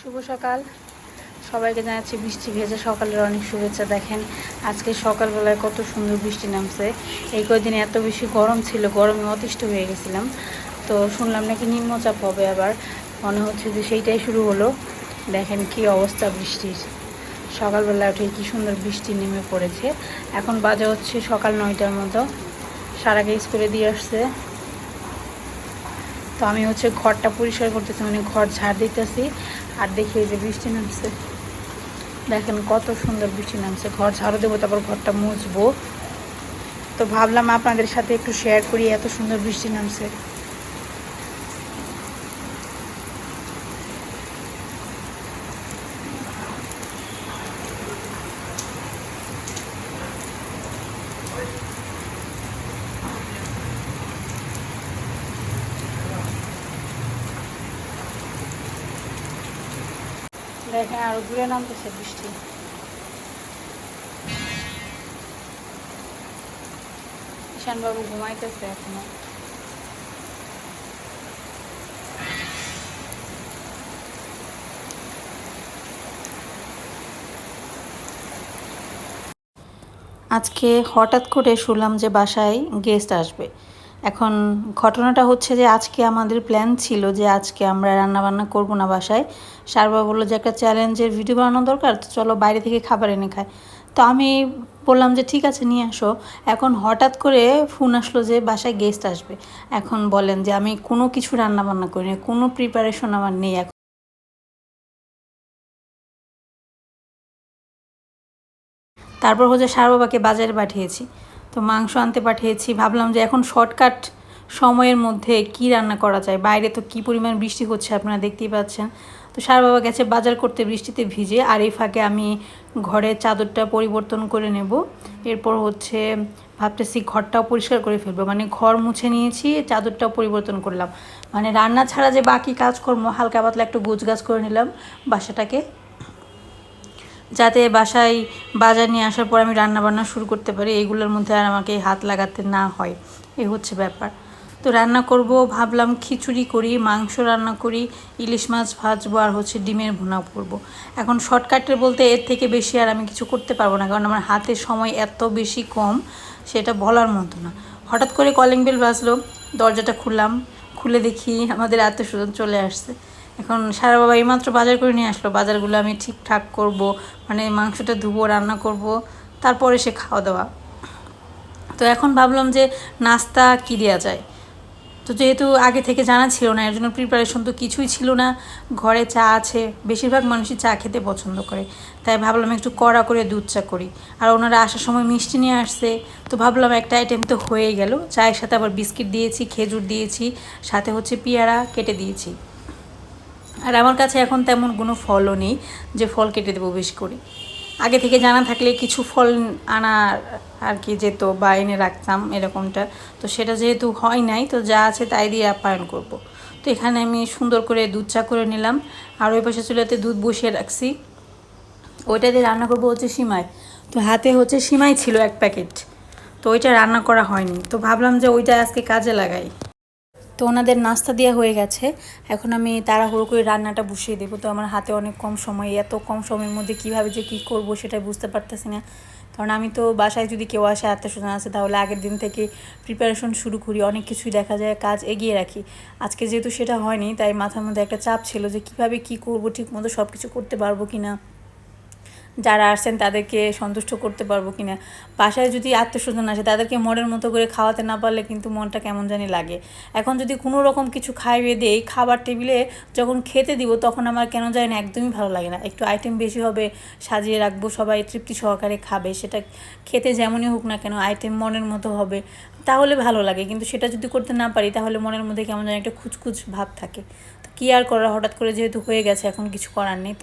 শুভ সকাল। সবাইকে জানাচ্ছি বৃষ্টি ভেজে সকালের অনেক শুভেচ্ছা। দেখেন, আজকে সকালবেলায় কত সুন্দর বৃষ্টি নামছে। এই কয়েকদিন এত বেশি গরম ছিল, গরমে অতিষ্ঠ হয়ে গেছিলাম। তো শুনলাম নাকি নিম্নচাপ হবে আবার। মনে হচ্ছে যে সেইটাই শুরু হলো। দেখেন কি অবস্থা বৃষ্টির। সকালবেলা উঠে কি সুন্দর বৃষ্টি নেমে পড়েছে। এখন বাজে হচ্ছে সকাল নয়টার মতো। সারাকে স্কুলে দিয়ে আসছে। তো আমি হচ্ছে ঘরটা পরিষ্কার করতেছি মানে ঘর ঝাড় দিতেছি। আর দেখি যে বৃষ্টি নামছে। দেখেন কত সুন্দর বৃষ্টি নামছে। ঘর ঝাড়ও দেবো, তারপর ঘরটা মুছবো। তো ভাবলাম আপনাদের সাথে একটু শেয়ার করি, এত সুন্দর বৃষ্টি নামছে। দেখেন আরও দূরে নামতেছে বৃষ্টি। ঈশানবাবু ঘুমাইতেছে এখনও। আজকে হঠাৎ করে শুনলাম যে বাসায় গেস্ট আসবে। এখন ঘটনাটা হচ্ছে যে আজকে আমাদের প্ল্যান ছিল যে আজকে আমরা রান্না বান্না করব না বাসায়। সারবা বলল যে একটা চ্যালেঞ্জের ভিডিও বানানো দরকার, তো চলো বাইরে থেকে খাবার এনে খায় তো আমি বললাম যে ঠিক আছে, নিয়ে আসো। এখন হঠাৎ করে ফোন আসলো যে বাসায় গেস্ট আসবে। এখন বলেন যে আমি কোনো কিছু রান্না বান্না করিনি, কোনো প্রিপারেশন আমার নেই। এখন তারপর হচ্ছে সার বাবাকে বাজারে পাঠিয়েছি। তো মাংস আনতে পাঠিয়েছি। ভাবলাম যে এখন শর্টকাট সময়ের মধ্যে কি রান্না করা যায়? বাইরে তো কি পরিমাণ বৃষ্টি হচ্ছে আপনারা দেখতেই পাচ্ছেন। তো সার বাবা গেছে বাজার করতে বৃষ্টিতে ভিজে, আর এই ফাঁকে আমি ঘরের চাদরটা পরিবর্তন করে নেব। এরপর হচ্ছে ভাবতেছি ঘরটাও পরিষ্কার করে ফেলব। মানে ঘর মুছে নিয়েছি, চাদরটাও পরিবর্তন করলাম। মানে রান্না ছাড়া যে বাকি কাজকর্ম, হালকা পাতলা একটু গোছগাছ করে নিলাম বাসাটাকে। যাতে বাসায় বাজার নিয়ে আসার পর আমি রান্না বান্না শুরু করতে পারি, এইগুলোর মধ্যে আর আমাকে হাত লাগাতে না হয়। এ হচ্ছে ব্যাপার। তো রান্না করব, ভাবলাম খিচুড়ি করি, মাংস রান্না করি, ইলিশ মাছ ভাজবো আর হচ্ছে ডিমের ভুনা করব। এখন শর্টকাটের বলতে এর থেকে বেশি আর আমি কিছু করতে পারব না, কারণ আমার হাতের সময় এত বেশি কম, সেটা বলার মতো না। হঠাৎ করে কলিং বেল বাজলো, দরজাটা খুললাম, খুলে দেখি আমাদের আত্মীয় স্বজন চলে আসছে। এখন সারা বাবা এইমাত্র বাজার করে নিয়ে আসলো। বাজারগুলো আমি ঠিকঠাক করব মানে মাংসটা ধুবো, রান্না করব, তারপরে সে খাওয়া দাওয়া। তো এখন ভাবলাম যে নাস্তা কী দেওয়া যায়? তো যেহেতু আগে থেকে জানা ছিল না, এর জন্য প্রিপারেশন তো কিছুই ছিল না। ঘরে চা আছে, বেশিরভাগ মানুষই চা খেতে পছন্দ করে। তাই ভাবলাম একটু কড়া করে দুধ চা করি। আর ওনারা আসার সময় মিষ্টি নিয়ে আসছে। তো ভাবলাম একটা আইটেম তো হয়ে গেল। চায়ের সাথে আবার বিস্কিট দিয়েছি, খেজুর দিয়েছি, সাথে হচ্ছে পেয়ারা কেটে দিয়েছি। আর আমার কাছে এখন তেমন কোনো ফলও নেই যে ফল কেটে দেবো বেশি করে। আগে থেকে জানা থাকলে কিছু ফল আনা আর কি যেত বা এনে রাখতাম এরকমটা। তো সেটা যেহেতু হয় নাই, তো যা আছে তাই দিয়ে আপ্যায়ন করব। তো এখানে আমি সুন্দর করে দুধ চা করে নিলাম। আর ওই পাশে চুলাতে দুধ বসিয়ে রাখছি। ওইটা দিয়ে রান্না করব হচ্ছে সিমাই। তো হাতে হচ্ছে সিমাই ছিল এক প্যাকেট। তো ওইটা রান্না করা হয়নি। তো ভাবলাম যে ওইটা আজকে কাজে লাগাই। তো ওনাদের নাস্তা দেওয়া হয়ে গেছে। এখন আমি তাড়াহুড়ো করে রান্নাটা বসিয়ে দেবো। তো আমার হাতে অনেক কম সময়, এত কম সময়ের মধ্যে কীভাবে যে কী করব সেটা বুঝতে পারতেছি না। কারণ আমি তো বাসায় যদি কেউ আসে আত্মীয় স্বজন আসে, তাহলে আগের দিন থেকে প্রিপারেশন শুরু করি, অনেক কিছুই দেখা যায়, কাজ এগিয়ে রাখি। আজকে যেহেতু সেটা হয়নি, তাই মাথার মধ্যে একটা চাপ ছিল যে কীভাবে কি করব ঠিক মতো সব কিছু করতে পারব কি না যারা আসছেন তাদেরকে সন্তুষ্ট করতে পারব কিনা। বাসায় যদি আত্মস্বজন আসে, তাদেরকে মনের মতো করে খাওয়াতে না পারলে কিন্তু মনটা কেমন জানি লাগে। এখন যদি কোনো রকম কিছু খাইয়ে দেই, খাবার টেবিলে যখন খেতে দিব, তখন আমার কেন যায় না একদমই ভালো লাগে না। একটু আইটেম বেশি হবে, সাজিয়ে রাখব, সবাই তৃপ্তি সহকারে খাবে। সেটা খেতে যেমনই হোক না কেন আইটেম মনের মতো হবে, তাহলে ভালো লাগে। কিন্তু সেটা যদি করতে না পারি, তাহলে মনের মধ্যে কেমন যেন একটা খুচখুচ ভাব থাকে। তো কী আর করা হঠাৎ করে যেহেতু হয়ে গেছে, এখন কিছু করার নেই।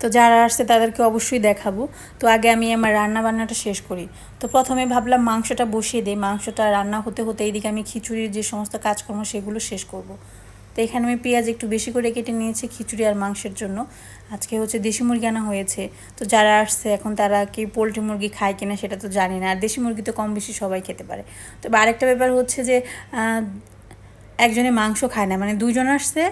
তো যারা আসছে তাদেরকে অবশ্যই দেখাবো। তো আগে আমি আমার রান্না বান্নাটা শেষ করি। তো প্রথমে ভাবলাম মাংসটা বসিয়ে দিই। মাংসটা রান্না হতে হতে এইদিকে আমি খিচুড়ির যে সমস্ত কাজকর্ম সেগুলো শেষ করব। তো এখানে আমি পেঁয়াজ একটু বেশি করে কেটে নিয়েছি খিচুড়ি আর মাংসের জন্য। আজকে হচ্ছে দেশি মুরগি আনা হয়েছে। তো যারা আসছে এখন তারা কি পোলট্রি মুরগি খায় কিনা সেটা তো জানি না। আর দেশি মুরগি তো কম বেশি সবাই খেতে পারে। তবে আরেকটা ব্যাপার হচ্ছে যে একজনে মাংস খায় না। মানে দুজন আসছে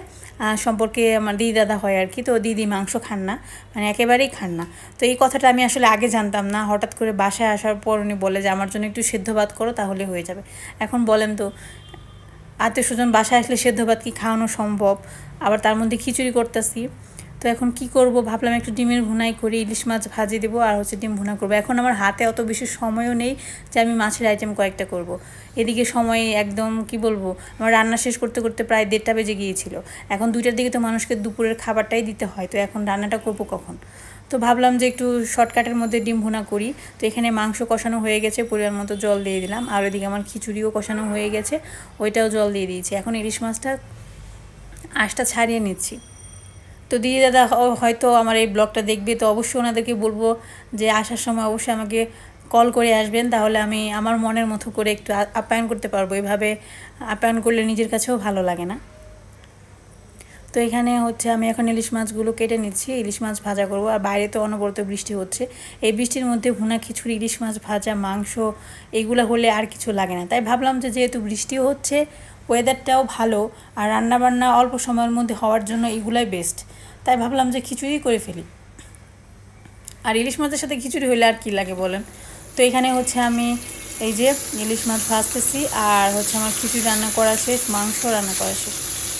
সম্পর্কে আমার দিদি দাদা হয় আর কি, তো দিদি মাংস খান না মানে একেবারেই খান না। তো এই কথাটা আমি আসলে আগে জানতাম না, হঠাৎ করে বাসায় আসার পর উনি বলে যে, আমার জন্য একটু সেদ্ধ ভাত করো, তাহলে হয়ে যাবে। এখন বলেন তো, আত্মীয় স্বজন বাসায় আসলে সেদ্ধ ভাত কি খাওয়ানো সম্ভব? আবার তার মধ্যে খিচুড়ি করতেছি। তো এখন কি করব? ভাবলাম একটু ডিমের ভুনাই করি, ইলিশ মাছ ভাজি দেবো আর হচ্ছে ডিম ভুনা করব। এখন আমার হাতে অত বেশি সময়ও নেই যে আমি মাছের আইটেম কয়েকটা করব। এদিকে সময় একদম কি বলব? আমার রান্না শেষ করতে করতে প্রায় দেড়টা বেজে গিয়েছিল। এখন দুইটার দিকে তো মানুষকে দুপুরের খাবারটাই দিতে হয়। তো এখন রান্নাটা করব কখন? তো ভাবলাম যে একটু শর্টকাটের মধ্যে ডিম ভুনা করি। তো এখানে মাংস কষানো হয়ে গেছে, পরিমাণ মতো জল দিয়ে দিলাম। আর ওইদিকে আমার খিচুড়িও কষানো হয়ে গেছে, ওইটাও জল দিয়ে দিয়েছি। এখন ইলিশ মাছটা আঁশটা ছাড়িয়ে নিচ্ছি। তো দিদি দাদা হয়তো আমার এই ব্লগটা দেখবে, তো অবশ্যই ওনাদেরকে বলব যে আসার সময় অবশ্যই আমাকে কল করে আসবেন, তাহলে আমি আমার মনের মতো করে একটু আপ্যায়ন করতে পারব। এভাবে আপ্যায়ন করলে নিজের কাছেও ভালো লাগে না। তো এখানে হচ্ছে আমি এখন ইলিশ মাছগুলো কেটে নিচ্ছি, ইলিশ মাছ ভাজা করব। আর বাইরে তো অনবরত বৃষ্টি হচ্ছে। এই বৃষ্টির মধ্যে ভুনা খিচুড়ি, ইলিশ মাছ ভাজা, মাংস, এগুলো হলে আর কিছু লাগে না। তাই ভাবলাম যে যেহেতু বৃষ্টিও হচ্ছে ওয়েদারটাও ভালো আর রান্নাবান্না অল্প সময়ের মধ্যে হওয়ার জন্য এগুলাই বেস্ট তাই ভাবলাম যে খিচুড়ি করে ফেলি। আর ইলিশ মাছের সাথে খিচুড়ি হইলে আর কী লাগে বলেন? তো এখানে হচ্ছে আমি এই যে ইলিশ মাছ ভাজতেছি আর হচ্ছে আমার খিচুড়ি রান্না করা শেষ, মাংস রান্না করা শেষ।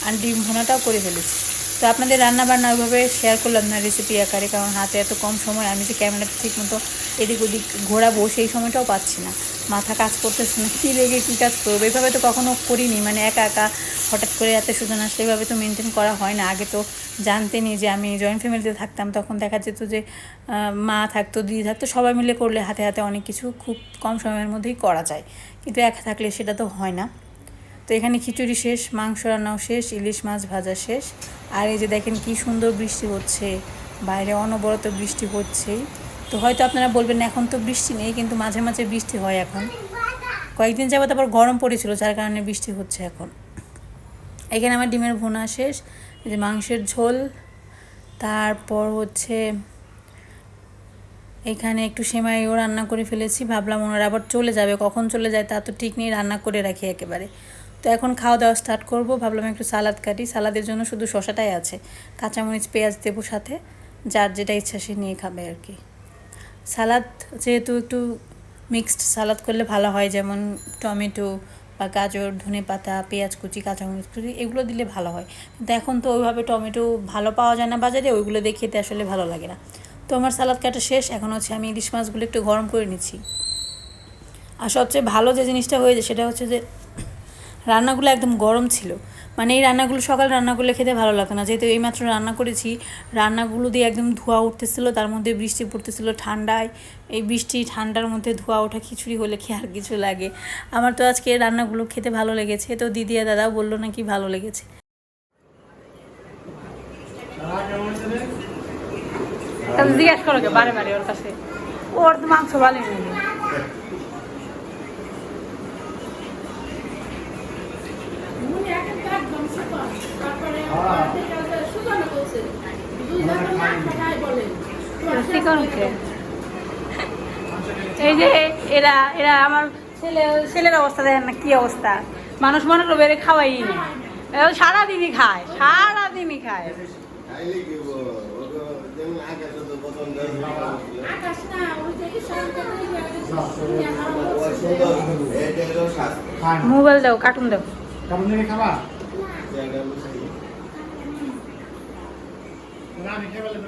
আর ডিম ভোনাটাও করে ফেলেছি। তো আপনাদের রান্না বান্না ওইভাবে শেয়ার করলাম না রেসিপি আকারে, কারণ হাতে এত কম সময়, আমি যে ক্যামেরাটা ঠিক মতো এদিক ওদিক ঘোরাবো, সেই সময়টাও পাচ্ছি না। মাথা কাজ করতেছে না, কী লেগে কী কাজ করব এইভাবে তো কখনো করিনি মানে একা একা হঠাৎ করে এত সুজন আসলে এইভাবে তো মেনটেন করা হয় না। আগে তো জানতেনি যে আমি জয়েন্ট ফ্যামিলিতে থাকতাম, তখন দেখা যেত যে মা থাকতো, দিদি থাকতো, সবাই মিলে করলে হাতে হাতে অনেক কিছু খুব কম সময়ের মধ্যেই করা যায়। কিন্তু একা থাকলে সেটা তো হয় না। তো এখানে খিচুড়ি শেষ, মাংস রান্নাও শেষ, ইলিশ মাছ ভাজা শেষ। আর এই যে দেখেন কি সুন্দর বৃষ্টি হচ্ছে, বাইরে অনবরত বৃষ্টি হচ্ছেই তো হয়তো আপনারা বলবেন, এখন তো বৃষ্টি নেই, কিন্তু মাঝে মাঝে বৃষ্টি হয় এখন। কয়েকদিন যাবত আবার গরম পড়েছিল, যার কারণে বৃষ্টি হচ্ছে এখন। এখানে আমার ডিমের ভুনা শেষ যে মাংসের ঝোল। তারপর হচ্ছে এখানে একটু সেমাইও রান্না করে ফেলেছি, ভাবলাম ওনারা আবার চলে যাবে। কখন চলে যায় তা তো ঠিক নেই, রান্না করে রাখি একেবারে। তো এখন খাওয়া দাওয়া স্টার্ট করব। ভাবলাম একটু সালাদ কাটি। সালাদের জন্য শুধু শশাটাই আছে। কাঁচামরিচ, পেঁয়াজ দেবো সাথে। যার যেটা ইচ্ছা সে নিয়ে খাবে আর কি। সালাদ যেহেতু একটু মিক্সড সালাদ করলে ভালো হয়। যেমন টমেটো বা গাজর, ধনে পাতা, পেঁয়াজ কুচি, কাঁচামরিচ কুচি, এগুলো দিলে ভালো হয়। কিন্তু এখন তো ওইভাবে টমেটো ভালো পাওয়া যায় না বাজারে। ওইগুলো দিয়ে খেতে আসলে ভালো লাগে না। তো আমার সালাদ কাটা শেষ। এখন হচ্ছে আমি ইলিশ মাছগুলো একটু গরম করে নিচ্ছি। আর সবচেয়ে ভালো যে জিনিসটা হয়েছে সেটা হচ্ছে যে রান্নাগুলো একদম গরম ছিল। মানে এই রান্নাগুলো, সকাল রান্নাগুলো খেতে ভালো লাগতো না। যেহেতু এইমাত্র রান্না করেছি, রান্নাগুলো দিয়ে একদম ধোয়া উঠতেছিল, তার মধ্যে বৃষ্টি পড়তেছিল ঠান্ডায়। এই বৃষ্টি ঠান্ডার মধ্যে ধোয়া ওঠা খিচুড়ি হলে কি আর কিছু লাগে? আমার তো আজকে রান্নাগুলো খেতে ভালো লেগেছে। তো দিদি আর দাদাও বলল নাকি ভালো লেগেছে। জিজ্ঞাসা করো বারে বারে ওর কাছে। ওর তো মাংস চিকনকে এই যে এরা এরা আমার ছেলে ছেলের অবস্থা দেখেন না কি অবস্থা? মানুষ মনে করবে এরা খাওয়াই সারাদিনই খায় সারাদিনই খায়। মোবাইল দাও কার্টুন দাও। দিনে খাবা জায়গা বুঝি। না আমি বলে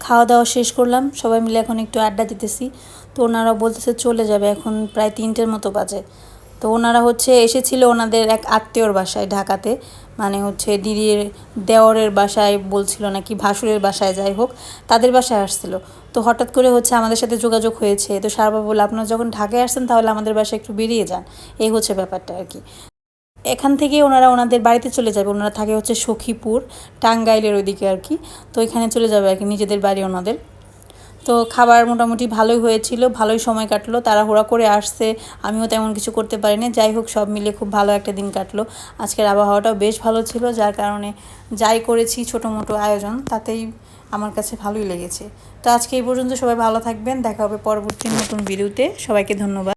খাওয়া দাওয়া শেষ করলাম, সবাই মিলে এখন একটু আড্ডা দিতেছি তো ওনারা বলতেছে চলে যাবে, এখন প্রায় তিনটের মতো বাজে তো ওনারা হচ্ছে এসেছিল ওনাদের এক আত্মীয়র বাসায় ঢাকাতে মানে হচ্ছে দিদির দেওরের বাসায় বলছিল নাকি ভাসুরের বাসায়, যাই হোক, তাদের বাসায় আসছিল। তো হঠাৎ করে হচ্ছে আমাদের সাথে যোগাযোগ হয়েছে। তো সারবা বলে আপনারা যখন ঢাকায় আসছেন তাহলে আমাদের বাসায় একটু বেরিয়ে যান। এই হচ্ছে ব্যাপারটা আর কি। এখান থেকে ওনারা ওনাদের বাড়িতে চলে যাবে। ওনারা থাকে হচ্ছে সখীপুর, টাঙ্গাইলের ওইদিকে আর কি। তো এখানে চলে যাবে আর কি, নিজেদের বাড়ি ওনাদের। তো খাবার মোটামুটি ভালোই হয়েছিল, ভালোই সময় কাটলো, তাড়াহুড়া করে আসছে, আমিও তেমন কিছু করতে পারিনি, যাই হোক সব মিলে খুব ভালো একটা দিন কাটলো। আজকের আবহাওয়াটাও বেশ ভালো ছিল, যার কারণে যাই করেছি ছোটো মোটো আয়োজন, তাতেই আমার কাছে ভালোই লেগেছে। তো আজকে এই পর্যন্ত সবাই ভালো থাকবেন, দেখা হবে পরবর্তী নতুন ভিডিওতে, সবাইকে ধন্যবাদ।